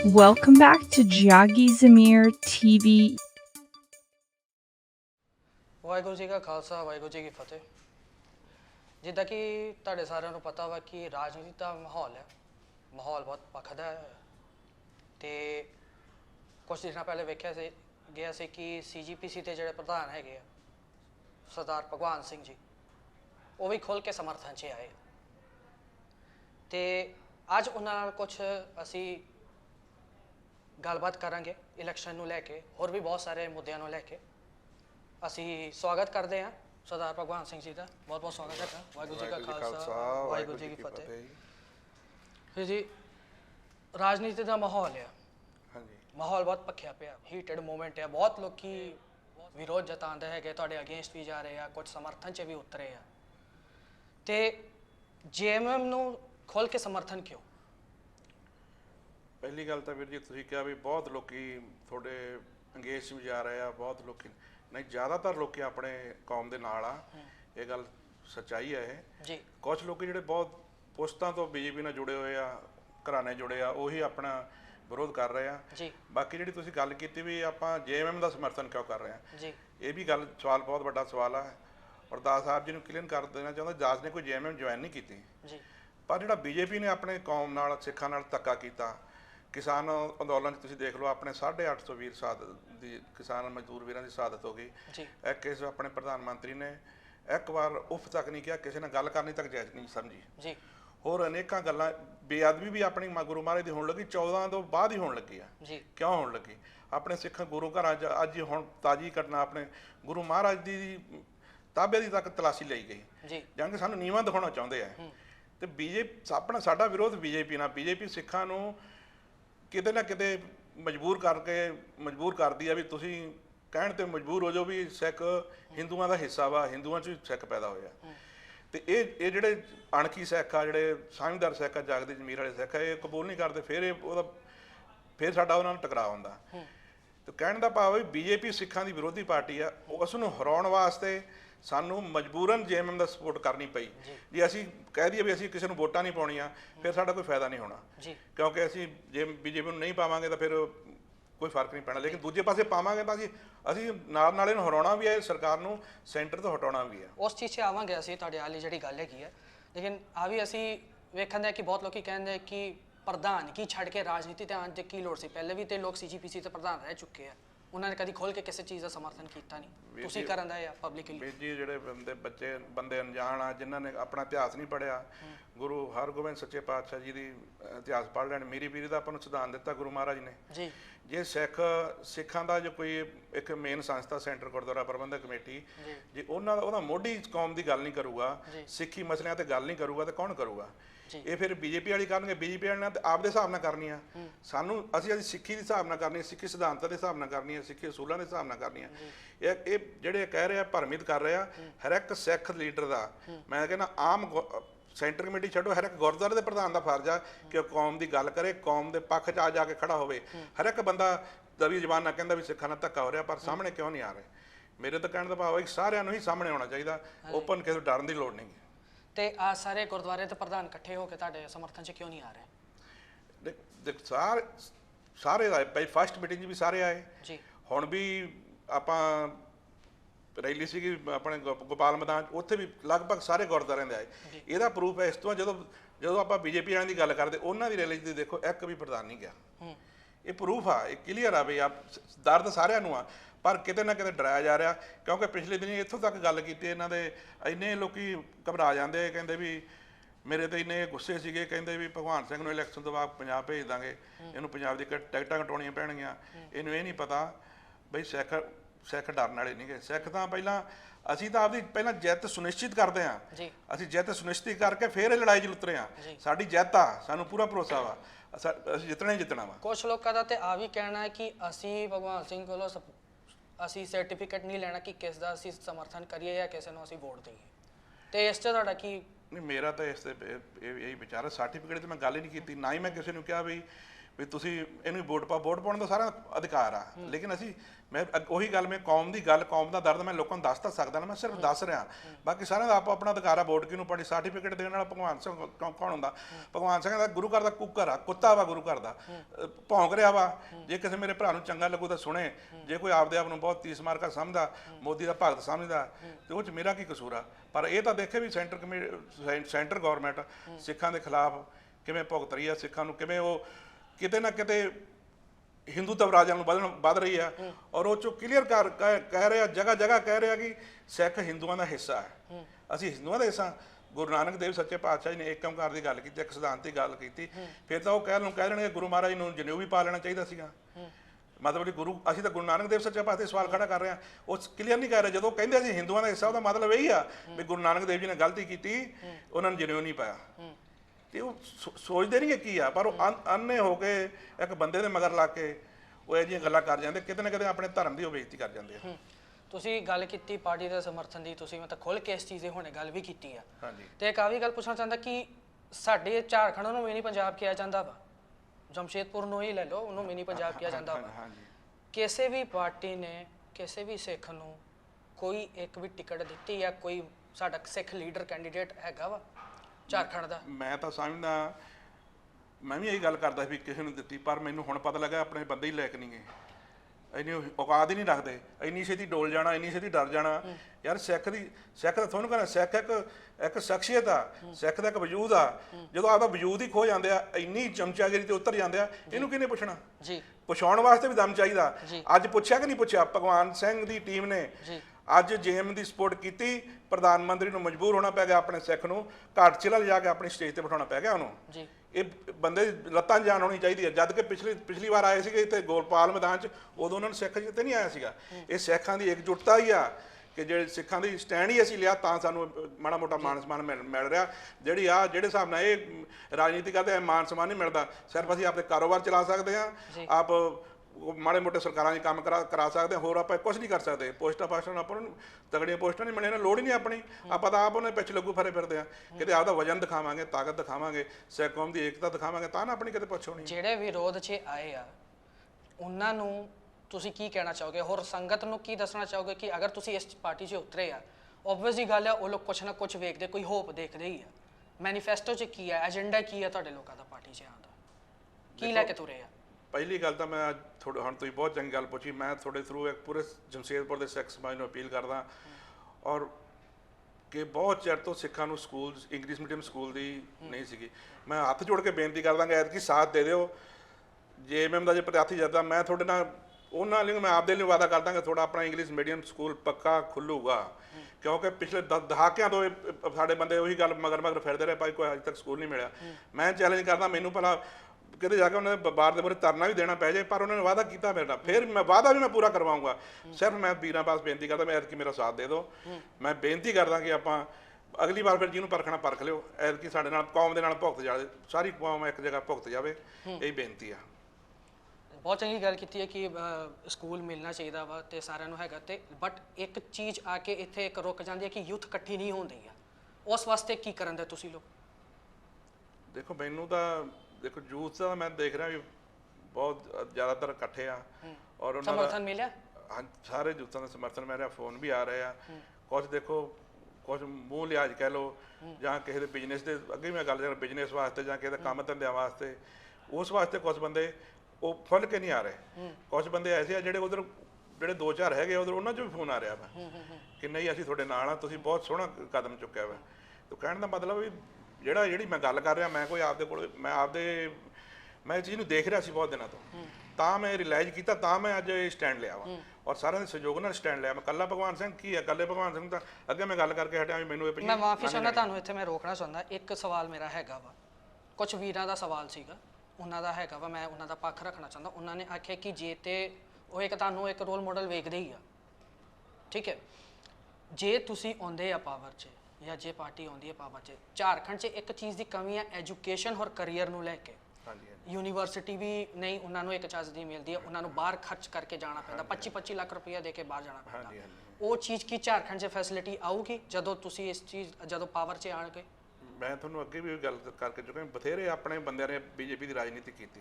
Welcome back to Jagi Zamir TV. Waheguru ji ਕਾ ਖਾਲਸਾ, ਵਾਹਿਗੁਰੂ ਜੀ ਕੀ ਫਤਿਹ। ਜਿੱਦਾਂ ਕਿ ਤੁਹਾਡੇ ਸਾਰਿਆਂ ਨੂੰ ਪਤਾ ਵਾ ਕਿ ਰਾਜਨੀਤੀ ਦਾ ਮਾਹੌਲ ਹੈ। ਮਾਹੌਲ ਬਹੁਤ ਭਖਦਾ ਹੈ। ਤੇ ਕੁਝ ਦਿਨਾਂ ਪਹਿਲੇ ਵੇਖਿਆ ਸੀ, ਗਿਆ ਸੀ ਕਿ ਸੀਜੀਪੀਸੀ ਦੇ ਜਿਹੜੇ ਪ੍ਰਧਾਨ ਹੈਗੇ ਆ, ਸਰਦਾਰ ਭਗਵਾਨ ਸਿੰਘ ਜੀ, ਉਹ ਵੀ ਖੁੱਲ ਕੇ ਸਮਰਥਨ 'ਚ ਆਏ। ਤੇ ਅੱਜ ਉਹਨਾਂ ਨਾਲ ਕੁਝ ਅਸੀਂ ਗੱਲਬਾਤ ਕਰਾਂਗੇ ਇਲੈਕਸ਼ਨ ਨੂੰ ਲੈ ਕੇ ਹੋਰ ਵੀ ਬਹੁਤ ਸਾਰੇ ਮੁੱਦਿਆਂ ਨੂੰ ਲੈ ਕੇ। ਅਸੀਂ ਸਵਾਗਤ ਕਰਦੇ ਹਾਂ ਸਰਦਾਰ ਭਗਵਾਨ ਸਿੰਘ ਜੀ ਦਾ। ਬਹੁਤ ਬਹੁਤ ਸਵਾਗਤ ਹੈ ਵਾਹਿਗੁਰੂ ਜੀ ਕਾ ਖਾਲਸਾ ਵਾਹਿਗੁਰੂ ਜੀ ਕੀ ਫਤਿਹ। ਫਿਰ ਜੀ ਰਾਜਨੀਤੀ ਦਾ ਮਾਹੌਲ ਹੈ ਹਾਂਜੀ। ਮਾਹੌਲ ਬਹੁਤ ਭਖਿਆ ਪਿਆ ਹੀਟਡ ਮੂਵਮੈਂਟ ਹੈ ਬਹੁਤ ਲੋਕੀ ਵਿਰੋਧ ਜਤਾਉਂਦੇ ਹੈਗੇ ਤੁਹਾਡੇ ਅਗੇਂਸਟ ਵੀ ਜਾ ਰਹੇ ਆ ਕੁਝ ਸਮਰਥਨ 'ਚ ਵੀ ਉਤਰੇ ਆ। ਤੇ ਜੀਐਮਐਮ ਨੂੰ ਖੋਲ ਕੇ ਸਮਰਥਨ ਕਿਉਂ? ਪਹਿਲੀ ਗੱਲ ਤਾਂ ਵੀਰ ਜੀ ਤੁਸੀਂ ਕਿਹਾ ਵੀ ਬਹੁਤ ਲੋਕੀ ਤੁਹਾਡੇ ਅੰਗੇਜ ਵੀ ਜਾ ਰਹੇ ਆ ਬਹੁਤ ਲੋਕੀ ਨਹੀਂ ਜ਼ਿਆਦਾਤਰ ਲੋਕੀ ਆਪਣੇ ਕੌਮ ਦੇ ਨਾਲ ਆ। ਇਹ ਗੱਲ ਸੱਚਾਈ ਹੈ ਇਹ। ਜੀ। ਕੁਝ ਲੋਕੀ ਜਿਹੜੇ ਬਹੁਤ ਪੁਸਤਾਂ ਤੋਂ ਬੀਜੇਪੀ ਨਾਲ ਜੁੜੇ ਹੋਏ ਆ ਘਰਾਣੇ ਜੁੜੇ ਆ ਉਹੀ ਆਪਣਾ ਵਿਰੋਧ ਕਰ ਰਹੇ ਆ। ਜੀ। ਬਾਕੀ ਜਿਹੜੀ ਤੁਸੀਂ ਗੱਲ ਕੀਤੀ ਵੀ ਆਪਾਂ ਜੇਐਮਐਮ ਦਾ ਸਮਰਥਨ ਕਿਉਂ ਕਰ ਰਹੇ ਆ? ਜੀ। ਇਹ ਵੀ ਗੱਲ ਸਵਾਲ ਬਹੁਤ ਵੱਡਾ ਸਵਾਲ ਆ। ਔਰ ਦਾਸ ਸਾਹਿਬ ਜੀ ਨੂੰ ਕਲੀਅਰ ਕਰ ਦੇਣਾ ਚਾਹੁੰਦਾ ਦਾਸ ਨੇ ਕੋਈ ਜੇਐਮਐਮ ਜੁਆਇਨ ਨਹੀਂ ਕੀਤੀ। ਜੀ। ਪਰ ਜਿਹੜਾ ਬੀਜੇਪੀ ਨੇ ਆਪਣੇ ਕੌਮ ਨਾਲ ਸਿੱਖਾਂ ਨਾਲ ਧੱਕਾ ਕੀਤਾ ਕਿਸਾਨ ਅੰਦੋਲਨ 'ਚ ਤੁਸੀਂ ਦੇਖ ਲਓ ਆਪਣੇ 850 ਵੀਰ ਸਾਧ ਦੀ ਕਿਸਾਨ ਮਜ਼ਦੂਰ ਵੀਰਾਂ ਦੀ ਸ਼ਹਾਦਤ ਹੋ ਗਈ। ਜੀ। ਇੱਕ ਕੇਸ ਆਪਣੇ ਪ੍ਰਧਾਨ ਮੰਤਰੀ ਨੇ ਇੱਕ ਵਾਰ ਉਫ ਤੱਕ ਨਹੀਂ ਕਿਹਾ ਕਿਸੇ ਨਾਲ ਗੱਲ ਕਰਨੀ ਤੱਕ ਜਾਇਜ਼ ਨਹੀਂ ਸਮਝੀ। ਜੀ। ਹੋਰ ਅਨੇਕਾਂ ਗੱਲਾਂ ਬੇਅਦਬੀ ਵੀ ਆਪਣੀ ਗੁਰੂ ਮਹਾਰਾਜ ਦੀ ਹੋਣ ਲੱਗੀ 14 ਤੋਂ ਬਾਅਦ ਹੀ ਹੋਣ ਲੱਗੀ ਆ। ਜੀ। ਕਿਉਂ ਹੋਣ ਲੱਗੀ? ਆਪਣੇ ਸਿੱਖ ਗੁਰੂ ਘਰਾਂ 'ਚ ਅੱਜ ਹੁਣ ਤਾਜੀ ਘਟਨਾ ਆਪਣੇ ਗੁਰੂ ਮਹਾਰਾਜ ਦੀ ਤਾਬੇ ਦੀ ਤੱਕ ਤਲਾਸ਼ੀ ਲਈ ਗਈ। ਜੀ। ਜੰਗ ਸਾਨੂੰ ਨੀਵਾਂ ਦਿਖਾਉਣਾ ਚਾਹੁੰਦੇ ਆ। ਤੇ ਬੀਜੇਪੀ ਆਪਣਾ ਸਾਡਾ ਵਿਰੋਧ ਬੀਜੇਪੀ ਨਾਲ ਬੀਜੇਪੀ ਸਿੱਖਾਂ ਨੂੰ ਕਿਤੇ ਨਾ ਕਿਤੇ ਮਜਬੂਰ ਕਰਕੇ ਮਜਬੂਰ ਕਰਦੀ ਆ ਵੀ ਤੁਸੀਂ ਕਹਿਣ ਤੇ ਮਜਬੂਰ ਹੋ ਜਾਓ ਵੀ ਸਿੱਖ ਹਿੰਦੂਆਂ ਦਾ ਹਿੱਸਾ ਵਾ ਹਿੰਦੂਆਂ 'ਚ ਵੀ ਸਿੱਖ ਪੈਦਾ ਹੋਇਆ। ਤੇ ਇਹ ਇਹ ਜਿਹੜੇ ਅਣਖੀ ਸਿੱਖ ਆ ਜਿਹੜੇ ਸਮਝਦਾਰ ਸਿੱਖ ਆ ਜਾਗਦੀ ਜ਼ਮੀਰ ਵਾਲੇ ਸਿੱਖ ਆ ਇਹ ਕਬੂਲ ਨਹੀਂ ਕਰਦੇ ਫਿਰ ਇਹ ਉਹਦਾ ਫਿਰ ਸਾਡਾ ਉਹਨਾਂ ਨਾਲ ਟਕਰਾਅ ਹੁੰਦਾ। ਤੇ ਕਹਿਣ ਦਾ ਭਾਵ ਹੈ ਬੀਜੇਪੀ ਸਿੱਖਾਂ ਦੀ ਵਿਰੋਧੀ ਪਾਰਟੀ ਆ ਉਸ ਨੂੰ ਹਰਾਉਣ ਵਾਸਤੇ ਸਾਨੂੰ ਮਜਬੂਰਨ ਜੇਐਮਐਮ ਦਾ ਸਪੋਰਟ ਕਰਨੀ ਪਈ। ਜੇ। ਅਸੀਂ ਕਹਿ ਦਈਏ ਵੀ ਅਸੀਂ ਕਿਸੇ ਨੂੰ ਵੋਟਾਂ ਨਹੀਂ ਪਾਉਣੀਆਂ ਫਿਰ ਸਾਡਾ ਕੋਈ ਫਾਇਦਾ ਨਹੀਂ ਹੋਣਾ। ਜੀ। ਕਿਉਂਕਿ ਅਸੀਂ ਜੇ ਬੀਜੇਪੀ ਨੂੰ ਨਹੀਂ ਪਾਵਾਂਗੇ ਤਾਂ ਫਿਰ ਕੋਈ ਫ਼ਰਕ ਨਹੀਂ ਪੈਣਾ। ਲੇਕਿਨ ਦੂਜੇ ਪਾਸੇ ਪਾਵਾਂਗੇ ਤਾਂ ਅਸੀਂ ਅਸੀਂ ਨਾਲ ਨਾਲ ਇਹਨੂੰ ਹਰਾਉਣਾ ਵੀ ਹੈ ਸਰਕਾਰ ਨੂੰ ਸੈਂਟਰ ਤੋਂ ਹਟਾਉਣਾ ਵੀ ਹੈ। ਉਸ ਚੀਜ਼ 'ਚ ਆਵਾਂਗੇ ਅਸੀਂ ਤੁਹਾਡੇ ਵਾਲੀ ਜਿਹੜੀ ਗੱਲ ਹੈਗੀ ਹੈ। ਲੇਕਿਨ ਆ ਵੀ ਅਸੀਂ ਵੇਖਣ ਦੇ ਕਿ ਬਹੁਤ ਲੋਕੀ ਕਹਿੰਦੇ ਕਿ ਪ੍ਰਧਾਨ ਕੀ ਛੱਡ ਕੇ ਰਾਜਨੀਤੀ ਤੇ ਆਉਣ ਦੀ ਕੀ ਲੋੜ ਸੀ? ਪਹਿਲੇ ਵੀ ਤੇ ਲੋਕ ਸੀਜੀਪੀਸੀ ਤੇ ਪ੍ਰਧਾਨ ਰਹਿ ਚੁੱਕੇ ਆ। ਉਹਨਾਂ ਨੇ ਕਦੀ ਖੋਲ ਕੇ ਕਿਸੇ ਚੀਜ਼ ਦਾ ਸਮਰਥਨ ਕੀਤਾ ਨਹੀਂ। ਤੁਸੀਂ ਕਰਨ ਦਾ ਆ ਪਬਲਿਕਲੀ ਜੀ ਜਿਹੜੇ ਬੰਦੇ ਬੱਚੇ ਬੰਦੇ ਅਣਜਾਣ ਆ ਜਿਨ੍ਹਾਂ ਨੇ ਆਪਣਾ ਇਤਿਹਾਸ ਨਹੀਂ ਪੜਿਆ ਗੁਰੂ ਹਰਗੋਬਿੰਦ ਸੱਚੇ ਪਾਤਸ਼ਾਹ ਜੀ ਦੀ ਇਤਿਹਾਸ ਪੜ੍ਹ ਲੈਣ। ਮੇਰੀ ਪੀਰੀ ਦਾ ਆਪਾਂ ਨੂੰ ਸਿਧਾਂਤ ਦਿੱਤਾ ਗੁਰੂ ਮਹਾਰਾਜ ਨੇ। ਜੀ। ਜੇ ਸਿੱਖ ਸਿੱਖਾਂ ਦਾ ਜੋ ਕੋਈ ਇੱਕ ਮੇਨ ਸੰਸਥਾ ਸੈਂਟਰ ਗੁਰਦੁਆਰਾ ਪ੍ਰਬੰਧਕ ਕਮੇਟੀ ਜੀ। ਉਹਨਾਂ ਦਾ ਉਹਦਾ ਮੋਢੀ ਕੌਮ ਦੀ ਗੱਲ ਨਹੀਂ ਕਰੂਗਾ। ਸਿੱਖੀ ਮਸਲਿਆਂ ਤੇ ਗੱਲ ਨਹੀਂ ਕਰੂਗਾ ਤੇ ਕੌਣ ਕਰੂਗਾ। ਇਹ ਫਿਰ ਬੀਜੇਪੀ ਵਾਲੀ ਕਰਨਗੇ ਬੀਜੇਪੀ ਵਾਲੇ ਨਾਲ ਤੇ ਆਪਦੇ ਹਿਸਾਬ ਨਾਲ ਕਰਨੀ ਆ ਸਾਨੂੰ ਅਸੀਂ ਅਸੀਂ ਸਿੱਖੀ ਦੇ ਹਿਸਾਬ ਨਾਲ ਕਰਨੀ ਹੈ ਸਿੱਖੀ ਸਿਧਾਂਤਾਂ ਦੇ ਹਿਸਾਬ ਨਾਲ ਕਰਨੀ ਹੈ ਸਿੱਖੀ ਅਸੂਲਾਂ ਦੇ ਹਿਸਾਬ ਨਾਲ ਕਰਨੀ ਹੈ ਇਹ ਇਹ ਜਿਹੜੇ ਕਹਿ ਰਹੇ ਆ ਭਰਮਿਤ ਕਰ ਰਹੇ ਆ ਹਰ ਇੱਕ ਸਿੱਖ ਲੀਡਰ ਦਾ ਮੈਂ ਕਹਿੰਦਾ ਆਮ ਸੈਂਟਰ ਕਮੇਟੀ ਛੱਡੋ ਹਰ ਇੱਕ ਗੁਰਦੁਆਰੇ ਦੇ ਪ੍ਰਧਾਨ ਦਾ ਫਰਜ਼ ਆ ਕਿ ਉਹ ਕੌਮ ਦੀ ਗੱਲ ਕਰੇ ਕੌਮ ਦੇ ਪੱਖ 'ਚ ਆ ਜਾ ਕੇ ਖੜਾ ਹੋਵੇ। ਹਰ ਇੱਕ ਬੰਦਾ ਦਵੀ ਜ਼ਬਾਨ ਨਾਲ ਕਹਿੰਦਾ ਵੀ ਸਿੱਖਾਂ ਨਾਲ ਧੱਕਾ ਹੋ ਰਿਹਾ ਪਰ ਸਾਹਮਣੇ ਕਿਉਂ ਨਹੀਂ ਆ ਰਹੇ? ਮੇਰੇ ਤਾਂ ਕਹਿਣ ਦਾ ਭਾਵ ਹੈ ਕਿ ਸਾਰਿਆਂ ਨੂੰ ਹੀ ਸਾਹਮਣੇ ਆਉਣਾ ਚਾਹੀਦਾ। ਓਪਨ ਕਿਸੇ ਡਰਨ ਦੀ ਲੋੜ ਨਹੀਂ ਤੇ ਆ ਸਾਰੇ ਗੁਰਦੁਆਰੇ ਤੇ ਪ੍ਰਧਾਨ ਇਕੱਠੇ ਹੋ ਕੇ ਤੁਹਾਡੇ ਸਮਰਥਨ 'ਚ ਕਿਉਂ ਨਹੀਂ ਆ ਰਹੇ? ਦੇਖ ਦੇਖ ਸਾਰੇ ਸਾਰੇ ਆਏ। ਪਹਿਲੀ ਫਸਟ ਮੀਟਿੰਗ 'ਚ ਵੀ ਸਾਰੇ ਆਏ। ਜੀ। ਹੁਣ ਵੀ ਆਪਾਂ ਰੈਲੀ ਸੀਗੀ ਆਪਣੇ ਗੋ- ਗੋਪਾਲ ਮੈਦਾਨ 'ਚ, ਉੱਥੇ ਵੀ ਲਗਭਗ ਸਾਰੇ ਗੁਰਦੁਆਰਿਆਂ ਦੇ ਆਏ। ਇਹਦਾ ਪ੍ਰੂਫ ਹੈ ਇਸ ਤੋਂ ਜਦੋਂ ਜਦੋਂ ਆਪਾਂ ਬੀਜੇਪੀ ਵਾਲਿਆਂ ਦੀ ਗੱਲ ਕਰਦੇ ਉਹਨਾਂ ਦੀ ਰੈਲੀ 'ਚ ਦੇਖੋ ਇੱਕ ਵੀ ਪ੍ਰਧਾਨ ਨਹੀਂ ਗਿਆ। ਇਹ ਪ੍ਰੂਫ ਆ ਇਹ ਕਲੀਅਰ ਆ ਵੀ ਆ ਦਰਦ ਸਾਰਿਆਂ ਨੂੰ ਆ ਪਰ ਕਿਤੇ ਨਾ ਕਿਤੇ ਡਰਾਇਆ ਜਾ ਰਿਹਾ ਕਿਉਂਕਿ ਪਿਛਲੇ ਦਿਨੀ ਇੱਥੋਂ ਤੱਕ ਗੱਲ ਕੀਤੀ ਇਹਨਾਂ ਦੇ ਇੰਨੇ ਲੋਕੀ ਘਬਰਾ ਜਾਂਦੇ ਕਹਿੰਦੇ ਵੀ ਮੇਰੇ ਤੇ ਇੰਨੇ ਗੁੱਸੇ ਸੀਗੇ ਕਹਿੰਦੇ ਵੀ ਭਗਵਾਨ ਸਿੰਘ ਨੂੰ ਇਲੈਕਸ਼ਨ ਤੋਂ ਬਾਅਦ ਪੰਜਾਬ ਭੇਜ ਦਾਂਗੇ। ਇਹਨੂੰ ਪੰਜਾਬ ਦੀ ਕ- ਟਿਕਟਾਂ ਕਟਾਉਣੀਆਂ ਪੈਣਗੀਆਂ। ਇਹਨੂੰ ਇਹ ਨਹੀਂ ਪਤਾ ਬਈ ਸਿੱਖ ਸਿੱਖ ਡਰਨ ਵਾਲੇ ਨਹੀਂਗੇ। ਸਿੱਖ ਤਾਂ ਪਹਿਲਾਂ ਅਸੀਂ ਤਾਂ ਆਪਦੀ ਪਹਿਲਾਂ ਜਿੱਤ ਸੁਨਿਸ਼ਚਿਤ ਕਰਦੇ ਜੀ। ਅਸੀਂ ਜਿੱਤ ਸੁਨਿਸ਼ਚਿਤ ਕਰਕੇ ਫੇਰ ਇਹ ਲੜਾਈ 'ਚ ਉਤਰੇ ਜੀ। ਸਾਡੀ ਜਿੱਤ ਆ ਸਾਨੂੰ ਪੂਰਾ ਭਰੋਸਾ ਵਾ। ਅਸਾਂ- ਜਿੱਤਣਾ ਹੀ ਜਿੱਤਣਾ ਵਾ। ਕੁਝ ਲੋਕਾਂ ਦਾ ਤੇ ਆ ਵੀ ਕਹਿਣਾ ਹੈ ਕਿ ਅਸੀਂ ਭਗਵਾਨ ਸਿੰਘ ਕੋਲੋਂ ਅਸੀਂ ਸਰਟੀਫਿਕੇਟ ਨਹੀਂ ਲੈਣਾ ਕਿ ਕਿਸ ਦਾ ਅਸੀਂ ਸਮਰਥਨ ਕਰੀਏ ਜਾਂ ਕਿਸੇ ਨੂੰ ਅਸੀਂ ਵੋਟ ਦਈਏ। ਤੇ ਇਸ 'ਚ ਤੁਹਾਡਾ ਕੀ ਨਹੀਂ ਮੇਰਾ ਤਾਂ ਇਸ ਤੇ ਇਹੀ ਵਿਚਾਰ ਹੈ। ਸਰਟੀਫਿਕੇਟ ਤੇ ਮੈਂ ਗੱਲ ਹੀ ਨਹੀਂ ਕੀਤੀ। ਨਾ ਹੀ ਮੈਂ ਕਿਸੇ ਨੂੰ ਕਿਹਾ ਵੀ ਵੀ ਤੁਸੀਂ ਇਹਨੂੰ ਵੋਟ ਪਾ, ਵੋਟ ਪਾਉਣ ਦਾ ਸਾਰਾ ਅਧਿਕਾਰ ਆ। ਲੇਕਿਨ ਅਸੀਂ, ਮੈਂ ਅਗ- ਉਹੀ ਗੱਲ, ਮੈਂ ਕੌਮ ਦੀ ਗੱਲ, ਕੌਮ ਦਾ ਦਰਦ ਮੈਂ ਲੋਕਾਂ ਨੂੰ ਦੱਸ ਤਾਂ ਸਕਦਾ ਨਾ, ਮੈਂ ਸਿਰਫ ਦੱਸ ਰਿਹਾ। ਬਾਕੀ ਸਾਰਿਆਂ ਦਾ ਆਪੋ ਆਪਣਾ ਅਧਿਕਾਰ ਆ, ਵੋਟ ਕਿਹਨੂੰ ਪਾਣੀ ਸਰਟੀਫਿਕੇਟ ਦੇਣ ਵਾਲਾ ਭਗਵਾਨ ਸਿੰਘ ਕੌਣ ਕੌਣ ਹੁੰਦਾ? ਭਗਵਾਨ ਸਿੰਘ ਦਾ ਗੁਰੂ ਘਰ ਦਾ ਕੁੱਕਰ ਆ, ਕੁੱਤਾ ਵਾ ਗੁਰੂ ਘਰ ਦਾ। ਅਹ, ਭੌਂਕ ਰਿਹਾ ਵਾ। ਜੇ ਕਿਸੇ ਮੇਰੇ ਭਰਾ ਨੂੰ ਚੰਗਾ ਲੱਗੂ ਤਾਂ ਸੁਣੇ। ਜੇ ਕੋਈ ਆਪਦੇ ਆਪ ਨੂੰ ਬਹੁਤ ਤੀਸ ਮਾਰਕਾ ਸਮਝਦਾ, ਮੋਦੀ ਦਾ ਭਗਤ ਸਮਝਦਾ, ਤੇ ਉਹ ਚ ਮੇਰਾ ਕੀ ਕਸੂਰ ਆ? ਪਰ ਇਹ ਤਾਂ ਦੇਖੇ ਵੀ ਸੈਂਟਰ ਕਮੇ ਸੈਂਟਰ ਗਵਰਨਮੈਂਟ ਸਿੱਖਾਂ ਦੇ ਖਿਲਾਫ ਕਿਵੇਂ ਭੁਗਤ ਰਹੀ ਆ, ਸਿੱਖਾਂ ਨੂੰ ਕਿਵੇਂ ਉਹ ਕਿਤੇ ਨਾ ਕਿਤੇ ਹਿੰਦੂਤਵ ਰਾਜਾਂ ਨੂੰ ਵਧਣ ਵੱਧ ਰਹੀ ਆ ਔਰ ਉਹ ਚੋਂ ਕਲੀਅਰ ਕਰ ਕਹਿ ਕਹਿ ਰਿਹਾ ਜਗ੍ਹਾ ਜਗ੍ਹਾ ਕਹਿ ਰਿਹਾ ਕਿ ਸਿੱਖ ਹਿੰਦੂਆਂ ਦਾ ਹਿੱਸਾ ਹੈ। ਅਸੀਂ ਹਿੰਦੂਆਂ ਦਾ ਹਿੱਸਾ ਗੁਰੂ ਨਾਨਕ ਦੇਵ ਸੱਚੇ ਪਾਤਸ਼ਾਹ ਜੀ ਨੇ ਏਕ ਓਂਕਾਰ ਦੀ ਗੱਲ ਕੀਤੀ ਇੱਕ ਸਿਧਾਂਤ ਦੀ ਗੱਲ ਕੀਤੀ। ਫਿਰ ਤਾਂ ਉਹ ਕਹਿ ਨੂੰ ਕਹਿ ਦੇਣਗੇ ਗੁਰੂ ਮਹਾਰਾਜ ਨੂੰ ਜਨੇਊ ਵੀ ਪਾ ਲੈਣਾ ਚਾਹੀਦਾ ਸੀਗਾ। ਮਤਲਬ ਕਿ ਗੁਰੂ ਅਸੀਂ ਤਾਂ ਗੁਰੂ ਨਾਨਕ ਦੇਵ ਸੱਚੇ ਪਾਤਸ਼ਾਹ ਸਵਾਲ ਖੜਾ ਕਰ ਰਹੇ ਹਾਂ। ਉਹ ਕਲੀਅਰ ਨਹੀਂ ਕਰ ਰਹੇ। ਜਦੋਂ ਕਹਿੰਦੇ ਅਸੀਂ ਹਿੰਦੂਆਂ ਦਾ ਹਿੱਸਾ ਉਹਦਾ ਮਤਲਬ ਇਹੀ ਆ ਵੀ ਗੁਰੂ ਨਾਨਕ ਦੇਵ ਜੀ ਨੇ ਗਲਤੀ ਕੀਤੀ ਉਹਨਾਂ ਨੂੰ ਜਨੇਊ ਨਹੀਂ ਪਾਇਆ। ਤੇ ਉਹ ਸੋਚਦੇ ਨਹੀਂ ਕੀ ਆ ਪਰ ਉਹ ਅੰਨ- ਹੋ ਕੇ ਇੱਕ ਬੰਦੇ ਦੇ ਮਗਰ ਲਾ ਕੇ ਉਹ ਇਹ ਜਿਹੀਆਂ ਗੱਲਾਂ ਕਰ ਜਾਂਦੇ ਕਿਤੇ ਨਾ ਕਿਤੇ ਆਪਣੇ ਧਰਮ ਦੀ ਉਹ ਬੇਇੱਜ਼ਤੀ ਕਰ ਜਾਂਦੇ ਆ। ਤੁਸੀਂ ਗੱਲ ਕੀਤੀ ਪਾਰਟੀ ਦੇ ਸਮਰਥਨ ਦੀ ਤੁਸੀਂ ਮਤਲਬ ਖੁੱਲ ਕੇ ਇਸ ਚੀਜ਼ ਦੇ ਹੁਣੇ ਗੱਲ ਵੀ ਕੀਤੀ ਆ। ਹਾਂਜੀ। ਤੇ ਇੱਕ ਆ ਵੀ ਗੱਲ ਪੁੱਛਣਾ ਚਾਹੁੰਦਾ ਕਿ ਸਾਡੇ ਝਾਰਖੰਡ ਨੂੰ ਮਿਨੀ ਪੰਜਾਬ ਕਿਹਾ ਜਾਂਦਾ ਵਾ? ਜਮਸ਼ੇਦਪੁਰ ਨੂੰ ਹੀ ਲੈ ਲਓ ਉਹਨੂੰ ਮਿਨੀ ਪੰਜਾਬ ਕਿਹਾ ਜਾਂਦਾ ਵਾ। ਕਿਸੇ ਵੀ ਪਾਰਟੀ ਨੇ ਕਿਸੇ ਵੀ ਸਿੱਖ ਨੂੰ ਕੋਈ ਇੱਕ ਵੀ ਟਿਕਟ ਦਿੱਤੀ ਆ ਕੋਈ ਸਾਡਾ ਸਿੱਖ ਲੀਡਰ ਕੈਂਡੀਡੇਟ ਹੈਗਾ ਵਾ ਝਾਰਖੰਡ ਦਾ। ਮੈਂ ਤਾਂ ਸਮਝਦਾ ਮੈਂ ਵੀ ਇਹੀ ਗੱਲ ਕਰਦਾ ਸੀ ਵੀ ਕਿਸੇ ਨੂੰ ਦਿੱਤੀ ਪਰ ਮੈਨੂੰ ਹੁਣ ਪਤਾ ਲੱਗਾ ਆਪਣੇ ਬੰਦੇ ਹੀ ਲੈਕ ਨਹੀਂ ਗਏ ਇੰਨੀ ਔਕਾਤ ਹੀ ਨਹੀਂ ਰੱਖਦੇ। ਇੰਨੀ ਛੇਤੀ ਡੋਲ ਜਾਣਾ ਇੰਨੀ ਛੇਤੀ ਡਰ ਜਾਣਾ। ਯਾਰ ਸਿੱਖ ਦੀ ਸਿੱਖ ਦਾ ਤੁਹਾਨੂੰ ਕਹਿੰਦਾ ਸਿੱਖ ਇੱਕ ਇੱਕ ਸ਼ਖਸੀਅਤ ਆ। ਸਿੱਖ ਦਾ ਇੱਕ ਵਜੂਦ ਆ। ਜਦੋਂ ਆਪਦਾ ਵਜੂਦ ਹੀ ਖੋ ਜਾਂਦੇ ਆ ਇੰਨੀ ਚਮਚਾਗਿਰੀ ਤੇ ਉਤਰ ਜਾਂਦੇ ਆ ਇਹਨੂੰ ਕਿਹਨੇ ਪੁੱਛਣਾ? ਜੀ। ਪੁਛਾਉਣ ਵਾਸਤੇ ਵੀ ਦਮ ਚਾਹੀਦਾ। ਅੱਜ ਪੁੱਛਿਆ ਕਿ ਨਹੀਂ ਪੁੱਛਿਆ? ਭਗਵਾਨ ਸਿੰਘ ਦੀ ਟੀਮ ਨੇ ਜੀ। ਅੱਜ ਜੇਐਮ ਦੀ ਸਪੋਰਟ ਕੀਤੀ ਪ੍ਰਧਾਨ ਮੰਤਰੀ ਨੂੰ ਮਜਬੂਰ ਹੋਣਾ ਪੈ ਗਿਆ ਆਪਣੇ ਸਿੱਖ ਨੂੰ ਘਾਟ ਚਿਲਾ ਲਿਜਾ ਕੇ ਆਪਣੀ ਸਟੇਜ ਤੇ ਬਿਠਾਉਣਾ ਪੈ ਗਿਆ ਉਹਨੂੰ। ਜੀ। ਇਹ ਬੰਦੇ ਦੀ ਲੱਤਾਂ ਜਾਨ ਹੋਣੀ ਚਾਹੀਦੀ ਹੈ। ਜਦ ਕਿ ਪਿਛਲੀ ਪਿਛਲੀ ਵਾਰ ਆਏ ਸੀਗੇ ਇੱਥੇ ਗੋਲਪਾਲ ਮੈਦਾਨ 'ਚ ਉਦੋਂ ਉਹਨਾਂ ਨੂੰ ਸਿੱਖ ਜਿੱਤੇ ਨਹੀਂ ਆਇਆ ਸੀਗਾ। ਇਹ ਸਿੱਖਾਂ ਦੀ ਇਕਜੁੱਟਤਾ ਹੀ ਆ ਕਿ ਜਿਹੜੇ ਸਿੱਖਾਂ ਦੀ ਸਟੈਂਡ ਹੀ ਅਸੀਂ ਲਿਆ ਤਾਂ ਸਾਨੂੰ ਮਾੜਾ ਮੋਟਾ ਮਾਨ ਸਨਮਾਨ ਮਿਲ ਰਿਹਾ। ਜਿਹੜੀ ਆ ਜਿਹੜੇ ਹਿਸਾਬ ਨਾਲ ਇਹ ਮ, ਰਾਜਨੀਤੀ ਕਰਦੇ ਆ ਮਾਨ ਸਨਮਾਨ ਨਹੀਂ ਮਿਲਦਾ। ਸਿਰਫ ਅਸੀਂ ਆਪਣੇ ਕਾਰੋਬਾਰ ਚਲਾ ਸਕਦੇ ਆ। ਆਪ ਮਾੜੇ ਮੋਟੇ ਸਰਕਾਰਾਂ 'ਚ ਕੰਮ ਕਰਾ ਕਰਾ ਸਕਦੇ ਹੋਰ ਆਪਾਂ ਕੁਝ ਨਹੀਂ ਕਰ ਸਕਦੇ। ਪੋਸਟਾਂ ਪਾਸਟਾਂ ਆਪਾਂ ਨੂੰ ਤਗੜੀਆਂ ਪੋਸਟਾਂ ਨਹੀਂ ਮਿਲਣੀਆਂ ਲੋੜ ਹੀ ਨਹੀਂ ਆਪਣੀ। ਆਪਾਂ ਤਾਂ ਆਪ ਉਹਨੇ ਪਿੱਛੇ ਲੱਗੂ ਫਰੇ ਫਿਰਦੇ ਆ। ਕਿਤੇ ਆਪਦਾ ਵਜਨ ਦਿਖਾਵਾਂਗੇ ਤਾਕਤ ਦਿਖਾਵਾਂਗੇ ਸਿੱਖ ਕੌਮ ਦੀ ਏਕਤਾ ਦਿਖਾਵਾਂਗੇ ਤਾਂ ਨਾ ਆਪਣੀ ਕਿਤੇ ਪੁੱਛ ਹੋਣੀ। ਜਿਹੜੇ ਵਿਰੋਧ 'ਚ ਆਏ ਆ ਉਹਨਾਂ ਨੂੰ ਤੁਸੀਂ ਕੀ ਕਹਿਣਾ ਚਾਹੋਗੇ? ਹੋਰ ਸੰਗਤ ਨੂੰ ਕੀ ਦੱਸਣਾ ਚਾਹੋਗੇ ਕਿ ਅਗਰ ਤੁਸੀਂ ਇਸ ਪਾਰਟੀ 'ਚ ਉਤਰੇ ਆ ਆਬਵੀਅਸਲੀ ਗੱਲ ਆ ਉਹ ਲੋਕ ਕੁਛ ਨਾ ਕੁਛ ਵੇਖਦੇ ਕੋਈ ਹੋਪ ਦੇਖਦੇ ਹੀ ਆ। ਮੈਨੀਫੈਸਟੋ 'ਚ ਕੀ ਆ? ਏਜੰਡਾ ਕੀ ਆ ਤੁਹਾਡੇ ਲੋਕਾਂ ਦਾ ਪਾਰਟੀ 'ਚ ਆਉਣ ਦਾ? ਕੀ ਲੈ ਕੇ ਤੁਰੇ ਆ? ਪਹਿਲੀ ਗੱਲ ਤਾਂ ਮੈਂ ਅੱਜ ਤੁਹਾਡੇ ਹੁਣ ਤੁਸੀਂ ਬਹੁਤ ਚੰਗੀ ਗੱਲ ਪੁੱਛੀ। ਮੈਂ ਤੁਹਾਡੇ ਥਰੂ ਇੱਕ ਪੂਰੇ ਜਮਸ਼ੇਦਪੁਰ ਦੇ ਸਿੱਖ ਸਮਾਜ ਨੂੰ ਅਪੀਲ ਕਰਦਾ ਔਰ ਕਿ ਬਹੁਤ ਚਿਰ ਤੋਂ ਸਿੱਖਾਂ ਨੂੰ ਸਕੂਲ ਇੰਗਲਿਸ਼ ਮੀਡੀਅਮ ਸਕੂਲ ਦੀ ਨਹੀਂ ਸੀਗੀ। ਮੈਂ ਹੱਥ ਜੋੜ ਕੇ ਬੇਨਤੀ ਕਰਦਾ ਕਿ ਐਤਕੀ ਸਾਥ ਦੇ ਦਿਓ। ਜੇਐਮਐਮ ਦਾ ਜੇ ਪ੍ਰਤੀਆਥੀ ਜਾਂਦਾ, ਮੈਂ ਤੁਹਾਡੇ ਨਾਲ ਉਹਨਾਂ ਲਈ ਮੈਂ ਆਪਦੇ ਲਈ ਵਾਅਦਾ ਕਰਦਾ ਕਿ ਤੁਹਾਡਾ ਆਪਣਾ ਇੰਗਲਿਸ਼ ਮੀਡੀਅਮ ਸਕੂਲ ਪੱਕਾ ਖੁੱਲੂਗਾ। ਕਿਉਂਕਿ ਪਿਛਲੇ ਦ- ਦਹਾਕਿਆਂ ਤੋਂ ਇਹ ਸਾਡੇ ਬੰਦੇ ਉਹੀ ਗੱਲ ਮਗਰ ਮਗਰ ਫਿਰਦੇ ਰਹੇ, ਭਾਈ ਕੋਈ ਅਜੇ ਤੱਕ ਸਕੂਲ ਨਹੀਂ ਮਿਲਿਆ। ਮੈਂ ਚੈਲੰਜ ਕਰਦਾ, ਮੈਨੂੰ ਭਲਾ ਕਿਤੇ ਜਾ ਕੇ ਉਹਨਾਂ ਦੇ ਬਾਰ ਦੇ ਮੂਹਰੇ ਧਰਨਾ ਵੀ ਦੇਣਾ ਪੈ ਜਾਏ ਪਰ ਉਹਨਾਂ ਨੇ ਵਾਅਦਾ ਕੀਤਾ ਮੇਰੇ ਨਾਲ। ਫਿਰ ਮੈਂ ਵਾਅਦਾ ਵੀ ਮੈਂ ਪੂਰਾ ਕਰਵਾਉਂਗਾ। ਸਿਰਫ ਮੈਂ ਵੀਰਾਂ ਪਾਸ ਬੇਨਤੀ ਕਰਦਾ ਮੈਂ ਐਤਕੀ ਮੇਰਾ ਸਾਥ ਦੇ ਦਿਓ। ਮੈਂ ਬੇਨਤੀ ਕਰਦਾ ਕਿ ਆਪਾਂ ਅਗਲੀ ਵਾਰ ਫਿਰ ਜਿਹਨੂੰ ਪਰਖਣਾ ਪਰਖ ਲਿਓ ਐਤਕੀ ਸਾਡੇ ਨਾਲ ਕੌਮ ਦੇ ਨਾਲ ਭੁਗਤ ਜਾਵੇ। ਸਾਰੀ ਕੌਮ ਇੱਕ ਜਗ੍ਹਾ ਭੁਗਤ ਜਾਵੇ ਇਹ ਬੇਨਤੀ ਆ। ਬਹੁਤ ਚੰਗੀ ਗੱਲ ਕੀਤੀ ਹੈ ਕਿ ਸਕੂਲ ਮਿਲਣਾ ਚਾਹੀਦਾ ਵਾ ਤੇ ਸਾਰਿਆਂ ਨੂੰ ਹੈਗਾ ਤੇ ਬਟ ਇੱਕ ਚੀਜ਼ ਆ ਕੇ ਇੱਥੇ ਇੱਕ ਰੁਕ ਜਾਂਦੀ ਹੈ ਕਿ ਯੂਥ ਇਕੱਠੀ ਨਹੀਂ ਹੁੰਦੀ ਆ। ਉਸ ਵਾਸਤੇ ਕੀ ਕਰਨ ਦੇ ਤੁਸੀਂ ਲੋਕ? ਦੇਖੋ ਮੈਨੂੰ ਤਾਂ ਦੇਖੋ ਯੂਥ ਦਾ ਮੈਂ ਦੇਖ ਰਿਹਾ ਵੀ ਬਹੁਤ ਜ਼ਿਆਦਾਤਰ ਇਕੱਠੇ ਆ। ਔਰ ਉਹਨਾਂ ਦਾ ਸਮਰਥਨ ਮਿਲਿਆ? ਹਾਂ ਸਾਰੇ ਯੂਥਾਂ ਦਾ ਸਮਰਥਨ ਮੇਰੇ ਫੋਨ ਵੀ ਆ ਰਹੇ। ਆ ਕੁਝ ਦੇਖੋ ਕੁਝ ਮੂੰਹ ਲਿਆਜ ਕਹਿ ਲੋ ਜਾਂ ਕਿਸੇ ਦੇ ਬਿਜ਼ਨਸ ਦੇ ਅੱਗੇ ਮੈਂ ਗੱਲ ਕਰ ਬਿਜ਼ਨਸ ਵਾਸਤੇ ਜਾਂ ਕਿਸੇ ਦੇ ਕੰਮ ਧੰਦਿਆਂ ਵਾਸਤੇ ਉਸ ਵਾਸਤੇ ਕੁਝ ਬੰਦੇ ਉਹ ਫੁੱਲ ਕੇ ਨਹੀਂ ਆ ਰਹੇ। ਕੁਝ ਬੰਦੇ ਐਸੇ ਆ ਜਿਹੜੇ ਉਧਰ ਜਿਹੜੇ ਦੋ ਚਾਰ ਹੈਗੇ ਉਧਰ ਉਹਨਾਂ 'ਚੋਂ ਵੀ ਫੋਨ ਆ ਰਿਹਾ ਵਾ ਕਿ ਨਹੀਂ ਅਸੀਂ ਤੁਹਾਡੇ ਨਾਲ ਆ ਤੁਸੀਂ ਬਹੁਤ ਸੋਹਣਾ ਕਦਮ ਚੁੱਕਿਆ ਵਾ। ਤੇ ਕਹਿਣ ਦਾ ਮਤਲਬ ਵੀ ਜਿਹੜਾ ਜਿਹੜੀ ਮੈਂ ਗੱਲ ਕਰ ਰਿਹਾ ਮੈਂ ਕੋਈ ਆਪਦੇ ਕੋਲ ਮੈਂ ਆਪਦੇ ਮੈਂ ਇਹ ਚੀਜ਼ ਨੂੰ ਦੇਖ ਰਿਹਾ ਸੀ ਬਹੁਤ ਦਿਨਾਂ ਤੋਂ। ਤਾਂ ਮੈਂ ਰਿਅਲਾਈਜ਼ ਕੀਤਾ ਤਾਂ ਮੈਂ ਅੱਜ ਇਹ ਸਟੈਂਡ ਲਿਆ ਵਾ। ਔਰ ਸਾਰਿਆਂ ਦੇ ਸਹਿਯੋਗ ਨਾਲ ਸਟੈਂਡ ਲਿਆ। ਮੈਂ ਕੱਲਾ ਭਗਵਾਨ ਸਿੰਘ ਕੀ ਹੈ? ਕੱਲੇ ਭਗਵਾਨ ਸਿੰਘ ਤਾਂ ਅੱਗੇ ਮੈਂ ਗੱਲ ਕਰਕੇ ਹਟਿਆ ਮੈਨੂੰ ਇਹ ਮੈਂ ਮਾਫੀ ਚਾਹੁੰਦਾ ਤੁਹਾਨੂੰ ਇੱਥੇ ਮੈਂ ਰੋਕਣਾ ਚਾਹੁੰਦਾ ਇੱਕ ਸਵਾਲ ਮੇਰਾ ਹੈਗਾ ਵਾ। ਕੁਝ ਵੀਰਾਂ ਦਾ ਸਵਾਲ ਸੀਗਾ ਉਹਨਾਂ ਦਾ ਹੈਗਾ ਵਾ ਮੈਂ ਉਹਨਾਂ ਦਾ ਪੱਖ ਰੱਖਣਾ ਚਾਹੁੰਦਾ। ਉਹਨਾਂ ਨੇ ਆਖਿਆ ਕਿ ਜੇ ਤੇ ਉਹ ਇੱਕ ਤੁਹਾਨੂੰ ਇੱਕ ਰੋਲ ਮਾਡਲ ਵੇਖਦੇ ਹੀ ਆ। ਠੀਕ ਹੈ? ਜੇ ਤੁਸੀਂ ਆਉਂਦੇ ਆ ਪਾਵਰ 'ਚ ਜਾਂ ਜੇ ਪਾਰਟੀ ਆਉਂਦੀ ਹੈ ਪਾਵਰ 'ਚ ਝਾਰਖੰਡ 'ਚ ਇੱਕ ਚੀਜ਼ ਦੀ ਕਮੀ ਹੈ ਐਜੂਕੇਸ਼ਨ ਔਰ ਕੈਰੀਅਰ ਨੂੰ ਲੈ ਕੇ। ਹਾਂਜੀ ਯੂਨੀਵਰਸਿਟੀ ਵੀ ਨਹੀਂ ਉਹਨਾਂ ਨੂੰ ਇੱਕ ਚੱਜ ਦੀ ਮਿਲਦੀ ਹੈ ਉਹਨਾਂ ਨੂੰ ਬਾਹਰ ਖਰਚ ਕਰਕੇ ਜਾਣਾ ਪੈਂਦਾ 25 25 ਲੱਖ ਰੁਪਇਆ ਦੇ ਕੇ ਬਾਹਰ ਜਾਣਾ ਪੈਂਦਾ। ਉਹ ਚੀਜ਼ ਕੀ ਝਾਰਖੰਡ 'ਚ ਫੈਸਿਲਿਟੀ ਆਊਗੀ ਜਦੋਂ ਤੁਸੀਂ ਇਸ ਚੀਜ਼ ਜਦੋਂ ਪਾਵਰ 'ਚ ਆਣਗੇ ਮੈਂ ਤੁਹਾਨੂੰ ਅੱਗੇ ਵੀ ਗੱਲ ਕਰਕੇ ਚੁੱਕਾ ਬਥੇਰੇ ਆਪਣੇ ਬੰਦਿਆਂ ਨੇ ਬੀਜੇਪੀ ਦੀ ਰਾਜਨੀਤੀ ਕੀਤੀ।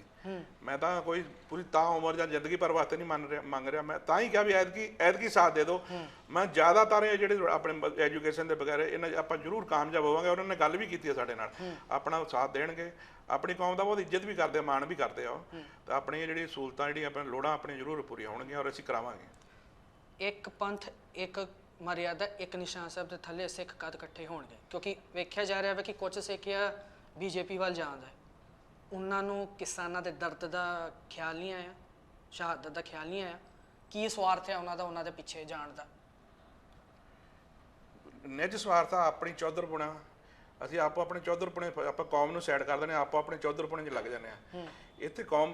ਮੈਂ ਤਾਂ ਕੋਈ ਪੂਰੀ ਤਾਂ ਉਮਰ ਜਾਂ ਜ਼ਿੰਦਗੀ ਪਰ ਵਾਸਤੇ ਨਹੀਂ ਮੰਨ ਰਿਹਾ ਮੰਗ ਰਿਹਾ। ਮੈਂ ਤਾਂ ਹੀ ਕਿਹਾ ਵੀ ਐਤਕੀ ਐਤਕੀ ਸਾਥ ਦੇ ਦਿਓ। ਮੈਂ ਜ਼ਿਆਦਾਤਰ ਇਹ ਜਿਹੜੇ ਆਪਣੇ ਐਜੂਕੇਸ਼ਨ ਦੇ ਬਗੈਰ ਇਹਨਾਂ ਆਪਾਂ ਜ਼ਰੂਰ ਕਾਮਯਾਬ ਹੋਵਾਂਗੇ ਉਹਨਾਂ ਨੇ ਗੱਲ ਵੀ ਕੀਤੀ ਹੈ ਸਾਡੇ ਨਾਲ। ਆਪਣਾ ਸਾਥ ਦੇਣਗੇ। ਆਪਣੀ ਕੌਮ ਦਾ ਬਹੁਤ ਇੱਜ਼ਤ ਵੀ ਕਰਦੇ ਆ ਮਾਣ ਵੀ ਕਰਦੇ ਆ ਤਾਂ ਆਪਣੀ ਜਿਹੜੀ ਸਹੂਲਤਾਂ ਜਿਹੜੀਆਂ ਆਪਣੇ ਲੋੜਾਂ ਆਪਣੀਆਂ ਜ਼ਰੂਰ ਪੂਰੀਆਂ ਹੋਣਗੀਆਂ ਔਰ ਅਸੀਂ ਕਰਾਵਾਂਗੇ। ਇੱਕ ਪੰਥ ਇੱਕ ਮਰਿਆਦਾ ਇੱਕ ਨਿਸ਼ਾਨ ਸਾਹਿਬ ਦੇ ਥੱਲੇ ਸਿੱਖ ਕਦ ਇਕੱਠੇ ਹੋਣਗੇ? ਕਿਉਂਕਿ ਵੇਖਿਆ ਜਾ ਰਿਹਾ ਹੈ ਕਿ ਕੁਝ ਸਿੱਖਿਆ ਬੀਜੇਪੀ ਵੱਲ ਜਾਂਦਾ ਹੈ। ਉਹਨਾਂ ਨੂੰ ਕਿਸਾਨਾਂ ਦੇ ਦਰਦ ਦਾ ਖਿਆਲ ਨਹੀਂ ਆਇਆ ਸ਼ਹਾਦਤ ਦਾ ਖਿਆਲ ਨਹੀਂ ਆਇਆ। ਕੀ ਸਵਾਰਥ ਹੈ ਉਹਨਾਂ ਦਾ ਉਹਨਾਂ ਦੇ ਪਿੱਛੇ ਜਾਣ ਦਾ? ਨਿੱਜ ਸਵਾਰਥਾ ਆਪਣੀ ਚੌਧਰ ਪੁਣਾ ਅਸੀਂ ਆਪੋ ਆਪਣੇ ਚੌਧਰ ਪੁਣੇ ਆਪਾਂ ਕੌਮ ਨੂੰ ਸਾਈਡ ਕਰ ਦਿੰਦੇ ਆਪੋ ਆਪਣੇ ਚੌਧਰ ਪੁਣੇ 'ਚ ਲੱਗ ਜਾਂਦੇ ਆ ਇੱਥੇ ਕੌਮ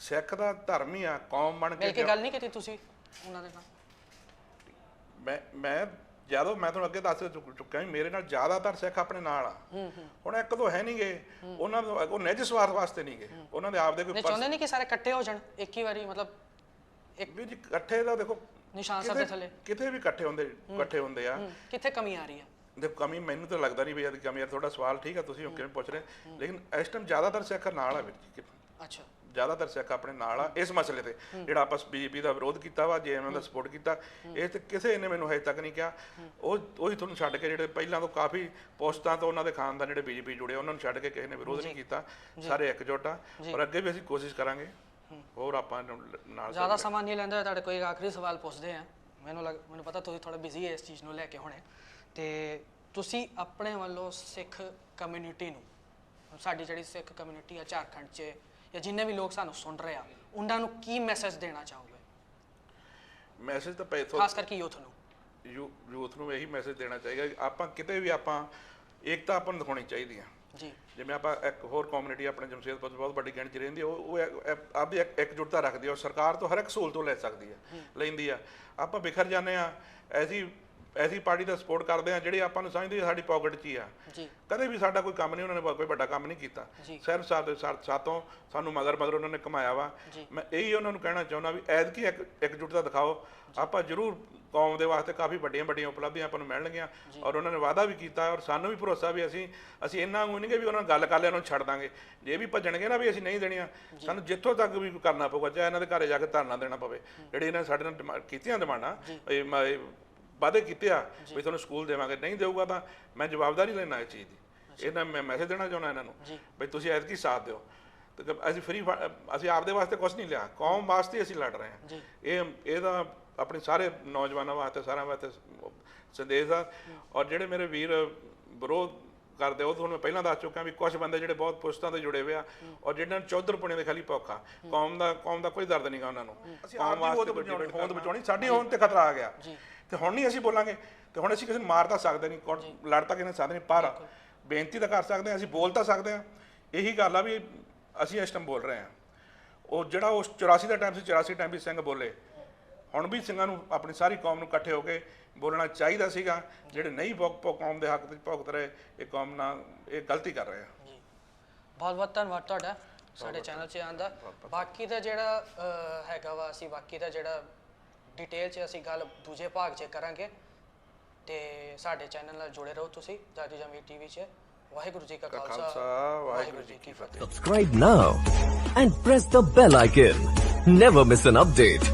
ਸਿੱਖ ਦਾ ਧਰਮ ਹੀ ਆ ਕੌਮ ਬਣ ਮਿਲ ਕੇ ਕੇ ਗੱਲ ਨਹੀਂ ਕੀਤੀ ਤੁਸੀਂ ਉਹਨਾਂ ਦੇ ਨਾਲ? ਮੈਂ ਮੈਂ ਜਦੋਂ ਮੈਂ ਤੁਹਾਨੂੰ ਅੱਗੇ ਦੱਸ ਚੁੱਕ- ਚੁੱਕਿਆ ਮੇਰੇ ਨਾਲ ਜ਼ਿਆਦਾਤਰ ਸਿੱਖ ਆਪਣੇ ਨਾਲ ਆ। ਹੁਣ ਇੱਕ ਦੋ ਹੈ ਨਹੀਂਗੇ। ਉਹਨਾਂ ਦਾ ਉਹ ਨਿੱਜ ਸਵਾਰਥ ਵਾਸਤੇ ਨਹੀਂਗੇ। ਉਹਨਾਂ ਦੇ ਆਪਦੇ ਕੋਈ ਨਹੀਂ ਚਾਹੁੰਦੇ ਨਹੀਂ ਕਿ ਸਾਰੇ ਇਕੱਠੇ ਹੋ ਜਾਣ। ਇੱਕ ਹੀ ਵਾਰੀ ਮਤਲਬ ਇੱਕ ਵੀ ਇਕੱਠੇ ਦਾ ਦੇਖੋ ਨਿਸ਼ਾਨ ਸਾਹਿਬ ਦੇ ਥੱਲੇ। ਕਿਤੇ ਵੀ ਇਕੱਠੇ ਹੁੰਦੇ ਇਕੱਠੇ ਹੁੰਦੇ ਆ। ਕਿੱਥੇ ਕਮੀ ਆ ਰਹੀ ਹੈ ਦੇਖੋ ਕਮੀ ਮੈਨੂੰ ਤਾਂ ਲੱਗਦਾ ਨਹੀਂ ਵੀ ਇਹਦੀ ਕਮੀ ਆ ਤੁਹਾਡਾ ਸਵਾਲ ਠੀਕ ਆ ਤੁਸੀਂ ਕਿਵੇਂ ਪੁੱਛ ਰਹੇ। ਲੇਕਿਨ ਇਸ ਟਾਈਮ ਜ਼ਿਆਦਾਤਰ ਸਿੱਖ ਨਾਲ ਆ ਵੀਰ ਜੀ ਅੱਛਾ। ਜ਼ਿਆਦਾਤਰ ਸਿੱਖ ਆਪਣੇ ਨਾਲ ਆ ਇਸ ਮਸਲੇ ਤੇ। ਜਿਹੜਾ ਆਪਾਂ ਬੀਜੇਪੀ ਦਾ ਵਿਰੋਧ ਕੀਤਾ ਵਾ ਜੇਐਮਐਮ ਦਾ ਸਪੋਰਟ ਕੀਤਾ ਇਹ ਤੇ ਕਿਸੇ ਨੇ ਮੈਨੂੰ ਹਜੇ ਤੱਕ ਨਹੀਂ ਕਿਹਾ। ਉਹ ਉਹੀ ਤੁਹਾਨੂੰ ਛੱਡ ਕੇ ਜਿਹੜੇ ਪਹਿਲਾਂ ਤੋਂ ਕਾਫੀ ਪੋਸਟਾਂ ਤੋਂ ਉਹਨਾਂ ਦੇ ਖਾਨਦਾਨ ਜਿਹੜੇ ਬੀਜੇਪੀ ਜੁੜੇ ਉਹਨਾਂ ਨੂੰ ਛੱਡ ਕੇ ਕਿਸੇ ਨੇ ਵਿਰੋਧ ਨਹੀਂ ਕੀਤਾ। ਸਾਰੇ ਇਕਜੁੱਟ ਆ। ਔਰ ਅੱਗੇ ਵੀ ਅਸੀਂ ਕੋਸ਼ਿਸ਼ ਕਰਾਂਗੇ। ਹੋਰ ਆਪਾਂ ਨਾਲ ਜ਼ਿਆਦਾ ਸਮਾਂ ਨਹੀਂ ਲੈਂਦਾ ਤੁਹਾਡੇ ਕੋਈ ਆਖਰੀ ਸਵਾਲ ਪੁੱਛਦੇ ਆ। ਮੈਨੂੰ ਲੱਗ ਮੈਨੂੰ ਪਤਾ ਤੁਸੀਂ ਥੋੜਾ ਬਿਜ਼ੀ ਹੈ ਇਸ ਚੀਜ਼ ਨੂੰ ਲੈ ਕੇ ਹੁਣੇ। ਤੇ ਤੁਸੀਂ ਆਪਣੇ ਵੱਲੋਂ ਸਿੱਖ ਕਮਿਊਨਿਟੀ ਨੂੰ ਸਾਡੀ ਜਿਹੜੀ ਸਿੱਖ ਕਮਿਊਨਿਟੀ ਆ ਝਾਰਖੰਡ 'ਚ ਜਾਂ ਜਿੰਨੇ ਵੀ ਲੋਕ ਸਾਨੂੰ ਸੁਣ ਰਹੇ ਆ ਉਹਨਾਂ ਨੂੰ ਕੀ ਮੈਸੇਜ ਦੇਣਾ ਚਾਹੋਗੇ? ਮੈਸੇਜ ਤਾਂ ਪੈ ਖਾਸ ਕਰਕੇ ਯੂਥ ਨੂੰ। ਯੂਥ ਨੂੰ ਇਹੀ ਮੈਸੇਜ ਦੇਣਾ ਚਾਹੀਦਾ ਕਿ ਆਪਾਂ ਕਿਤੇ ਵੀ ਆਪਾਂ ਏਕਤਾ ਆਪਾਂ ਨੂੰ ਦਿਖਾਉਣੀ ਚਾਹੀਦੀ ਆ। ਜੀ। ਜਿਵੇਂ ਆਪਾਂ ਇੱਕ ਹੋਰ ਕਮਿਊਨਿਟੀ ਆਪਣੇ ਜਮਸ਼ੇਦਪੁਰ 'ਚ ਬਹੁਤ ਵੱਡੀ ਗਿਣਤੀ ਰਹਿੰਦੀ ਆ, ਉਹ ਉਹ ਆਪਦੀ ਇੱਕ ਇਕਜੁੱਟਤਾ ਰੱਖਦੀ ਆ ਔਰ ਸਰਕਾਰ ਤੋਂ ਹਰ ਇੱਕ ਸਹੂਲਤ ਉਹ ਲੈ ਸਕਦੀ ਆ ਲੈਂਦੀ ਆ। ਆਪਾਂ ਬਿਖਰ ਜਾਂਦੇ ਆ ਐਸੀ ਐਸੀ ਪਾਰਟੀ ਦਾ ਸਪੋਰਟ ਕਰਦੇ ਆ ਜਿਹੜੀ ਆਪਾਂ ਨੂੰ ਸਮਝਦੀ ਆ ਸਾਡੀ ਪਾਕਟ 'ਚ ਹੀ ਆ। ਜੀ। ਕਦੇ ਵੀ ਸਾਡਾ ਕੋਈ ਕੰਮ ਨਹੀਂ ਉਹਨਾਂ ਨੇ ਕੋਈ ਵੱਡਾ ਕੰਮ ਨਹੀਂ ਕੀਤਾ। ਜੀ। ਸਿਰਫ ਸਾਡੇ ਸਾ- ਸਾਤੋਂ ਸਾਨੂੰ ਮਗਰ ਮਗਰ ਉਹਨਾਂ ਨੇ ਕਮਾਇਆ ਵਾ। ਜੀ। ਮੈਂ ਇਹੀ ਉਹਨਾਂ ਨੂੰ ਕਹਿਣਾ ਚਾਹੁੰਦਾ ਵੀ ਐਤਕੀ ਇੱਕ ਇਕਜੁੱਟਤਾ ਦਿਖਾਓ। ਆਪਾਂ ਜ਼ਰੂਰ ਕੌਮ ਦੇ ਵਾਸਤੇ ਕਾਫੀ ਵੱਡੀਆਂ ਵੱਡੀਆਂ ਉਪਲਬਧੀਆਂ ਆਪਾਂ ਨੂੰ ਮਿਲਣਗੀਆਂ ਔਰ ਉਹਨਾਂ ਨੇ ਵਾਅਦਾ ਵੀ ਕੀਤਾ ਔਰ ਸਾਨੂੰ ਵੀ ਭਰੋਸਾ ਵੀ ਅਸੀਂ ਅਸੀਂ ਇੰਨਾ ਨੂੰ ਨਹੀਂ ਕਿ ਵੀ ਉਹਨਾਂ ਨਾਲ ਗੱਲ ਕਰ ਲਿਆ ਉਹਨਾਂ ਨੂੰ ਛੱਡ ਦਾਂਗੇ। ਜੇ ਵੀ ਭੱਜਣਗੇ ਨਾ ਵੀ ਅਸੀਂ ਨਹੀਂ ਦੇਣੀਆਂ ਸਾਨੂੰ ਜਿੱਥੋਂ ਤੱਕ ਵੀ ਕਰਨਾ ਪਊਗਾ ਚਾਹੇ ਇਹਨਾਂ ਦੇ ਘਰੇ ਜਾ ਕੇ ਧਰਨਾ ਦੇਣਾ ਪਵੇ। ਜਿਹੜੇ ਇਹਨਾਂ ਸਾਡੇ ਨਾਲ ਕੀਤੀਆਂ ਡਿਮਾਂਡਾਂ ਵਾਅਦੇ ਕੀਤੇ ਆ ਵੀ ਤੁਹਾਨੂੰ ਸਕੂਲ ਦੇਵਾਂਗੇ ਨਹੀਂ ਦੇਊਗਾ ਤਾਂ ਮੈਂ ਜਵਾਬਦਾਰੀ ਲੈਣਾ ਇਸ ਚੀਜ਼ ਦੀ। ਇਹਨਾਂ ਮੈਂ ਮੈਸੇਜ ਦੇਣਾ ਚਾਹੁੰਦਾ ਇਹਨਾਂ ਨੂੰ ਵੀ ਤੁਸੀਂ ਐਤਕੀ ਸਾਥ ਦਿਓ। ਤੇ ਅਸੀਂ ਫ੍ਰੀ ਅਸੀਂ ਆਪਦੇ ਵਾਸਤੇ ਕੁਝ ਨਹੀਂ ਲਿਆ ਕੌਮ ਵਾਸਤੇ ਅਸੀਂ ਲੜ ਰਹੇ ਹਾਂ। ਇਹ ਇਹਦਾ ਆਪਣੇ ਸਾਰੇ ਨੌਜਵਾਨਾਂ ਵਾਸਤੇ ਸਾਰਿਆਂ ਵਾਸਤੇ ਸੰਦੇਸ਼ ਆ। ਔਰ ਜਿਹੜੇ ਮੇਰੇ ਵੀਰ ਵਿਰੋਧ ਕਰਦੇ ਉਹ ਤੁਹਾਨੂੰ ਮੈਂ ਪਹਿਲਾਂ ਦੱਸ ਚੁੱਕਾ ਵੀ ਕੁਝ ਬੰਦੇ ਜਿਹੜੇ ਬਹੁਤ ਪੁਸਤਾਂ ਤੋਂ ਜੁੜੇ ਹੋਏ ਆ ਔਰ ਜਿਹਨਾਂ ਨੂੰ ਚੌਧਰ ਪੁਣੇ ਦੇ ਖਾਲੀ ਭੁੱਖਾ ਕੌਮ ਦਾ ਕੌਮ ਦਾ ਕੋਈ ਦਰਦ ਨਹੀਂਗਾ ਉਹਨਾਂ ਨੂੰ। ਅਸੀਂ ਆਪ ਦੀ ਹੋਂਦ ਬਚਾਉਣੀ ਹੋਂਦ ਬਚਾਉਣੀ ਸਾਡੀ ਹੋਂਦ ਤੇ ਖਤਰਾ ਆ ਗਿਆ। ਤੇ ਹੁਣ ਨਹੀਂ ਅਸੀਂ ਬੋਲਾਂਗੇ ਤੇ ਹੁਣ ਅਸੀਂ ਕਿਸੇ ਨੂੰ ਮਾਰ ਤਾਂ ਸਕਦੇ ਨਹੀਂ ਕੌਣ ਲੜ ਤਾਂ ਕਿਸੇ ਨਾਲ ਸਕਦੇ ਨਹੀਂ ਪਰ ਬੇਨਤੀ ਤਾਂ ਕਰ ਸਕਦੇ ਹਾਂ ਅਸੀਂ ਬੋਲ ਤਾਂ ਸਕਦੇ ਹਾਂ ਇਹੀ ਗੱਲ ਆ ਵੀ ਅਸੀਂ ਇਸ ਟਾਈਮ ਬੋਲ ਰਹੇ ਹਾਂ ਉਹ ਜਿਹੜਾ ਉਸ 84 ਦਾ ਟਾਈਮ ਸੀ 84 ਟਾਈਮ ਵੀ ਸਿੰਘ ਬੋਲੇ। ਹੁਣ ਵੀ ਸਿੰਘਾਂ ਨੂੰ ਆਪਣੀ ਸਾਰੀ ਕੌਮ ਨੂੰ ਇਕੱਠੇ ਹੋ ਕੇ ਬੋਲਣਾ ਚਾਹੀਦਾ ਸੀਗਾ। ਜਿਹੜੇ ਨਹੀਂ ਭੁਗ ਭੁਗ ਕੌਮ ਦੇ ਹੱਕ ਵਿੱਚ ਭੁਗਤ ਰਹੇ ਇਹ ਕੌਮ ਨਾਲ ਇਹ ਗਲਤੀ ਕਰ ਰਹੇ ਆ। ਜੀ। ਬਹੁਤ ਬਹੁਤ ਧੰਨਵਾਦ ਤੁਹਾਡਾ ਸਾਡੇ ਚੈਨਲ 'ਚ ਆਉਣ ਦਾ। ਬਾਕੀ ਦਾ ਜਿਹੜਾ ਹੈਗਾ ਵਾ ਅਸੀਂ ਬਾਕੀ ਦਾ ਜਿਹੜਾ ਡਿਟੇਲ 'ਚ ਅਸੀਂ ਗੱਲ ਦੂਜੇ ਭਾਗ 'ਚ ਕਰਾਂਗੇ। ਤੇ ਸਾਡੇ ਚੈਨਲ ਨਾਲ ਜੁੜੇ ਰਹੋ ਤੁਸੀਂ ਜਾਦੂ ਜਮੀ ਟੀਵੀ 'ਚ। ਵਾਹਿਗੁਰੂ ਜੀ ਕਾ ਖਾਲਸਾ, ਵਾਹਿਗੁਰੂ ਜੀ ਕੀ ਫਤਿਹ। Subscribe now and press the bell icon. Never miss an update.